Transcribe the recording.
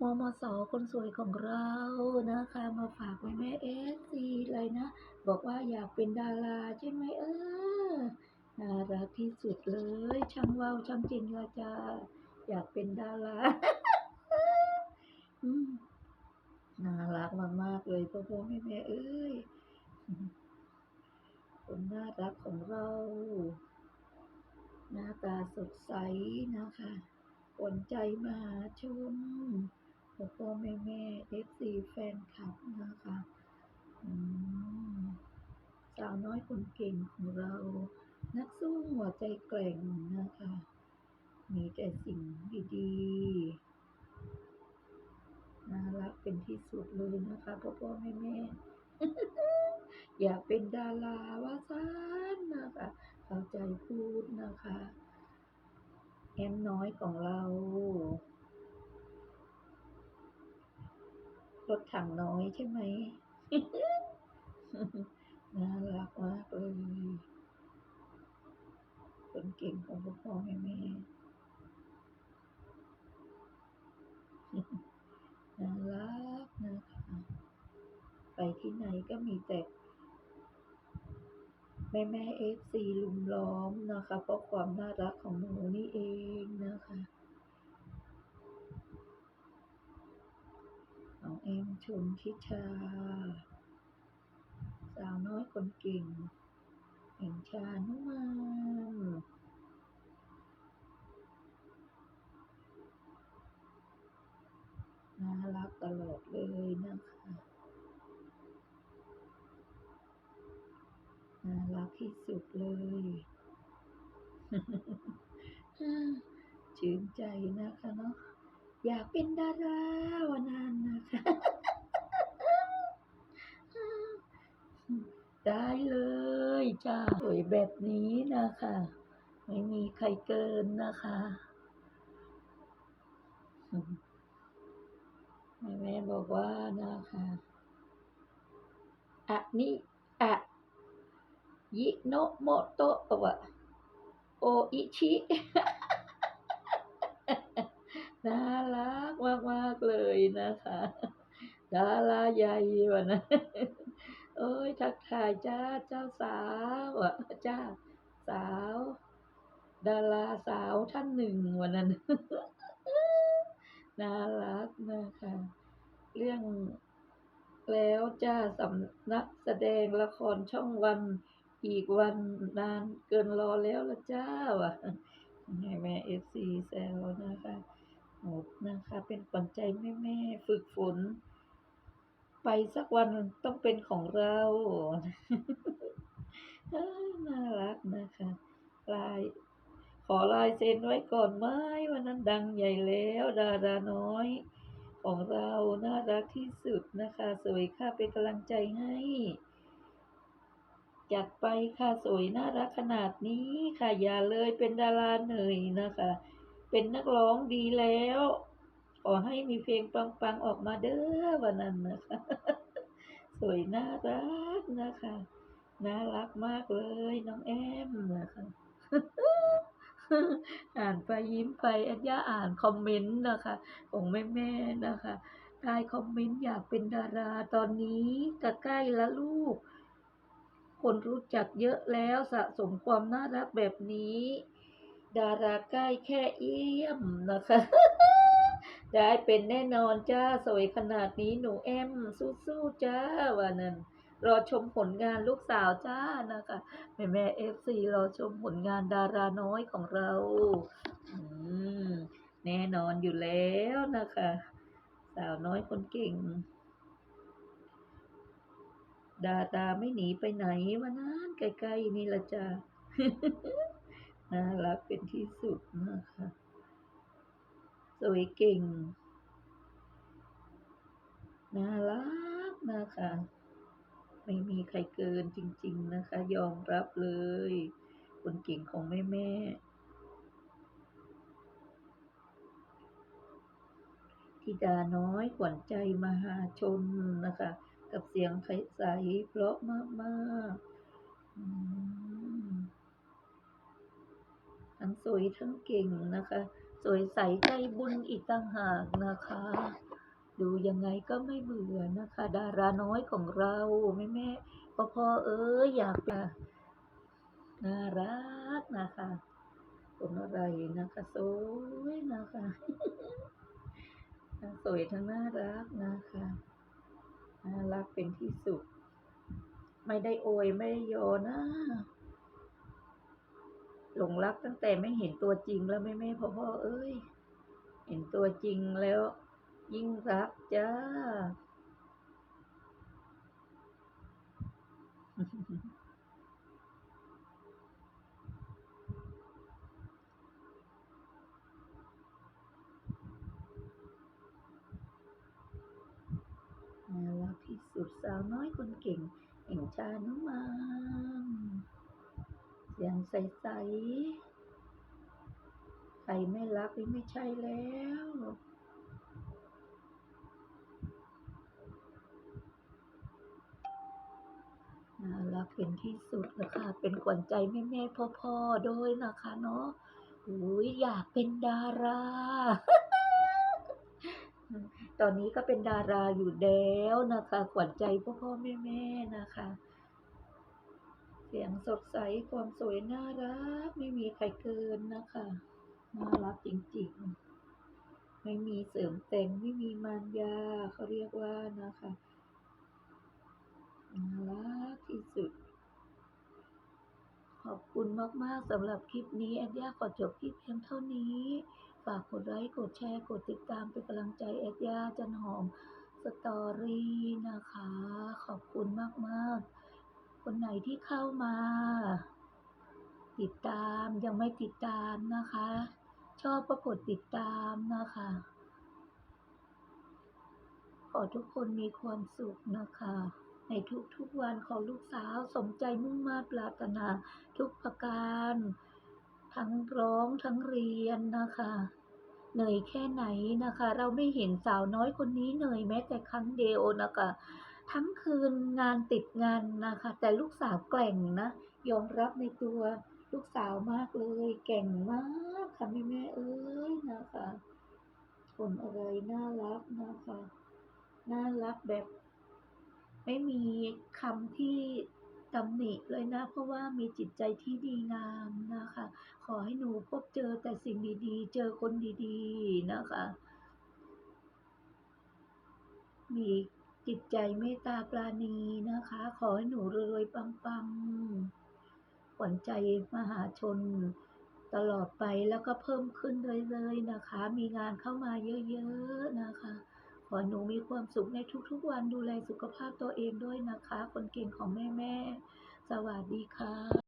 มมสคนสวยของเรานะคะ มาฝากไว้แม่เอสซีเลยนะ บอกว่าอยากเป็นดาราใช่ไหมเออน่ารักที่สุดเลย ช่างเว้าช่างจริงละจ้าอยากเป็นดาราอืมน่ารักมากๆเลยพ่อพ่อแม่แม่เอ้ยคนน่ารักของเรา หน้าตาสดใสนะคะกวนใจมหาชนพ่อพ่อแม่ แม่เอฟซีแฟนคลับนะคะสาวน้อยคนเก่งของเรา นักสู้หัวใจแกร่งนะคะ มีแต่สิ่งดีๆน่ารักเป็นที่สุดเลยนะคะพ่อพ่อแม่แม่อยากเป็นดาราว่าซานนะคะเข้าใจพูดนะคะ แอมน้อยของเรา รถถังน้อยใช่ไหมน่ารักมากเลย คนเก่งของพ่อพ่อแม่แม่น่ารักนะคะไปที่ไหนก็มีแต่แม่แม่เอฟซีลุมล้อมนะคะ เพราะความน่ารักของหนูนี่เองนะคะน้อง เอ็มชมทิชา สาวน้อยคนเก่งแห่งชานุมานน่ารักตลอดเลยนะคะน่ารักที่สุดเลยชื่นใจนะคะเนาะอยากเป็นดาราวันนั้นนะคะ ได้เลย จ้าสวยแบบนี้นะคะ ไม่มีใครเกินนะคะแม่แม่บอกว่านะคะอะนิอะยิโนโมโตะวะโออิชิน่ารักมาก ๆ เลยนะคะ ดาราใหญ่วะนะ เอ้ยทักทายจ้าเจ้าสาวอะจ้าสาว ดาราสาวท่านหนึ่งวันนั้นน่ารักนะคะเรื่องแล้วจ้าสำนักแสดงละครช่องวันอีกวันนานเกินรอแล้วละจ้าวะให้แม่เอฟซีแซวนะคะหมดนะคะ เป็นขวัญใจแม่แม่ฝึกฝน ไปสักวันต้องเป็นของเราน่ารักนะคะลาย ขอลายเซ็นไว้ก่อนไหมวันนั้นดังใหญ่แล้ว ดาราน้อย ของเราน่ารักที่สุดนะคะ สวยค่ะเป็นกำลังใจให้จัดไปค่ะสวยน่ารักขนาดนี้ค่ะอย่าเลยเป็นดาราเหนื่อยนะคะ เป็นนักร้องดีแล้ว ขอให้มีเพลงปังๆออกมาเด้อวันนั้นนะคะ สวยน่ารักนะคะ น่ารักมากเลยน้องแอมนะคะอ่านไปยิ้มไปอัญญาอ่านคอมเมนต์นะคะ ของแม่ๆนะคะใต้คอมเมนต์อยากเป็นดาราตอนนี้ก็ใกล้ละลูก คนรู้จักเยอะแล้วสะสมความน่ารักแบบนี้ ดาราใกล้แค่เอี้ยมนะคะ ได้เป็นแน่นอนจ้าสวยขนาดนี้หนูแอมสู้ๆจ้าวันนั้นรอชมผลงานลูกสาวจ้านะคะแม่แม่เอฟซีรอชมผลงานดาราน้อยของเราอืมแน่นอนอยู่แล้วนะคะ สาวน้อยคนเก่ง ดาราไม่หนีไปไหนวันนั้นใกล้ๆนี่ละจ้าน่ารักเป็นที่สุดนะคะ สวยเก่ง น่ารักนะคะ ไม่มีใครเกินจริง ๆ นะคะ ยอมรับเลย คนเก่งของแม่แม่ๆธิดาน้อยขวัญใจมหาชนนะคะ กับเสียงใสเพราะมากๆทั้งสวยทั้งเก่งนะคะ สวยใสใจบุญอีกต่างหากนะคะ ดูยังไงก็ไม่เบื่อนะคะ ดาราน้อยของเราแม่แม่พ่อพ่อเอ้ยอยากจะน่ารักนะคะคนอะไรนะคะสวยนะคะทั้งสวยทั้งน่ารักนะคะน่ารักเป็นที่สุด ไม่ได้โอยไม่ได้โยนะ หลงรักตั้งแต่ไม่เห็นตัวจริงแล้วแม่แม่พ่อพ่อเอ้ย เห็นตัวจริงแล้ว ยิ่งรักจ้าน่ารักที่สุดสาวน้อยคนเก่งแห่งชานุมาน เสียงใสๆใครไม่รักนี่ไม่ใช่แล้วน่ารักเป็นที่สุดเลยค่ะ เป็นขวัญใจแม่แม่พ่อพ่อด้วยนะคะเนาะอุ้ยอยากเป็นดารา ตอนนี้ก็เป็นดาราอยู่แล้วนะคะ ขวัญใจพ่อพ่อแม่แม่ๆนะคะ สียงสดใสความสวยน่ารัก ไม่มีใครเกินนะคะ น่ารักจริงๆ ไม่มีเสริมแต่งไม่มีมารยาเขาเรียกว่านะคะน่ารักที่สุด ขอบคุณมากๆสำหรับคลิปนี้แอดย่าขอจบคลิปเพียงเท่านี้ ฝากกดไลค์กดแชร์กดติดตามเป็นกำลังใจแอดย่าจันหอมสตอรี่นะคะ ขอบคุณมากๆ คนไหนที่เข้ามา ติดตามยังไม่ติดตามนะคะ ชอบก็กดติดตามนะคะ ขอทุกคนมีความสุขนะคะ ในทุกๆวันของลูกสาวสมใจมุ่งมา่ปรารถนาทุกประการ ทั้งร้องทั้งเรียนนะคะเหนื่อยแค่ไหนนะคะ เราไม่เห็นสาวน้อยคนนี้เหนื่อยแม้แต่ครั้งเดียวนะคะ ทั้งคืนงานติดงานนะคะ แต่ลูกสาวแกร่งนะ ยอมรับในตัวลูกสาวมากเลยเก่งมากค่ะแม่แม่เอ้ยนะคะคนอะไรน่ารักนะคะน่ารักแบบ ไม่มีคำที่ตำหนิเลยนะ เพราะว่ามีจิตใจที่ดีงามนะคะ ขอให้หนูพบเจอแต่สิ่งดีๆ เจอคนดีๆนะคะ มี จิตใจเมตตาปราณีนะคะ ขอให้หนูรวยๆปังๆขวัญใจมหาชน ตลอดไปแล้วก็เพิ่มขึ้นเรื่อยๆนะคะ มีงานเข้ามาเยอะๆนะคะ ขอหนูมีความสุขในทุกๆวันดูแลสุขภาพตัวเองด้วยนะคะ คนเก่งของแม่ๆสวัสดีค่ะ